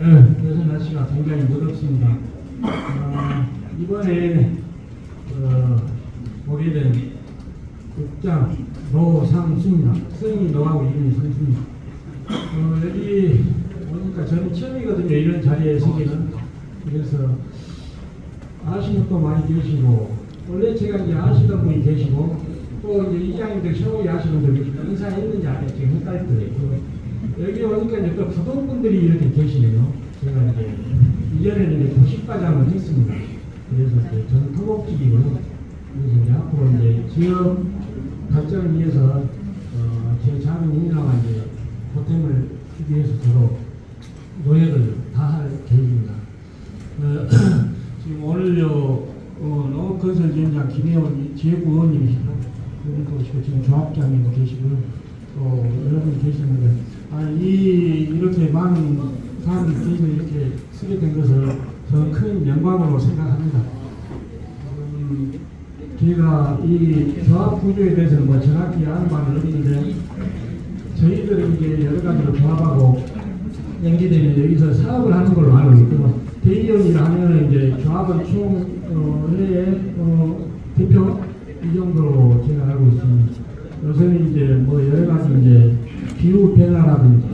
네, 요새 날씨가 굉장히 무덥습니다. 어, 이번에 어, 보게 된 국장 노상수입니다. 성이 노하고 이름이 상수입니다. 어, 여기 보니까 저는 처음이거든요. 이런 자리에 서기는. 그래서 아시는 분 많이 계시고 원래 제가 이제 아시던 분이 계시고 또 이제 이장님들 샤워이 아시는 분이 인사했는지 안 했는지 헷갈려요. 여기 오니까 이제 또 부동분들이 이렇게 계시네요. 제가 이제 이전에는 이제 도시과장을 했습니다. 그래서 이제 저는 토목직이고요. 그래서 이제 앞으로 이제 지역 발전을 위해서 어, 제 작은 인이나와 이제 보탬을 주기 위해서 저도 노력을 다할 계획입니다. 어, 지금 오늘 요 어, 농업건설위원장 김혜원 지역구 의원님이시고 오시고 지금 조합장님도 계시고요. 또 여러분 계시는데 아, 이 이렇게 많은 사람들께서 이렇게 쓰게 된 것을 저는 큰 영광으로 생각합니다. 음, 제가 이 조합 구조에 대해서는 뭐 정확히 아는 바는 없는데 저희들은 이제 여러 가지로 조합하고 연계되면 여기서 사업을 하는 걸로 알고 있고 대의원이라 하면 이제 조합은 총 어, 회의 어, 대표 이 정도로 제가 알고 있습니다. 요새는 이제 뭐 여러 가지 이제 기후 변화라든지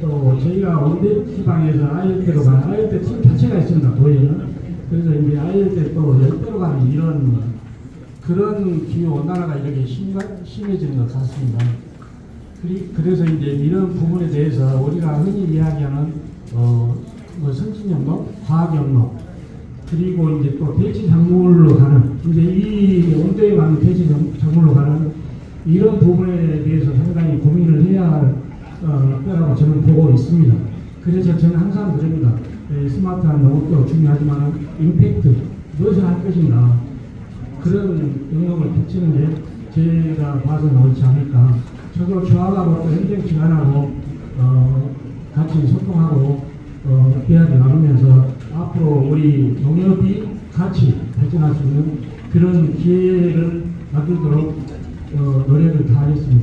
또 저희가 원대 지방에서 아이언대로 가는 아이언대 팀 자체가 있습니다. 도에는 그래서 이제 아이언대 또 열대로 가는 이런 그런 기후 온난화가 이렇게 심가, 심해지는 것 같습니다. 그리, 그래서 이제 이런 부분에 대해서 우리가 흔히 이야기하는 어, 뭐 선진영로, 과학영로, 그리고 이제 또 대치 작물로 가는 이제 이 온도에 맞는 작- 작물로 가는 이런 부분에 대해서 상당히 고민을 해야 할 어, 때라고 저는 보고 있습니다. 그래서 저는 항상 그럽니다. 에, 스마트한 농업도 중요하지만 임팩트 무엇을 할 것인가 그런 영역을 비치는 게 제가 봐서는 옳지 않을까. 저도 조합하고 또 행정 기관하고 어, 같이 소통하고 어, 대화를 나누면서 앞으로 우리 농협이 같이 발전할 수 있는 그런 기회를 만들도록 어, 노력을 다하겠습니다.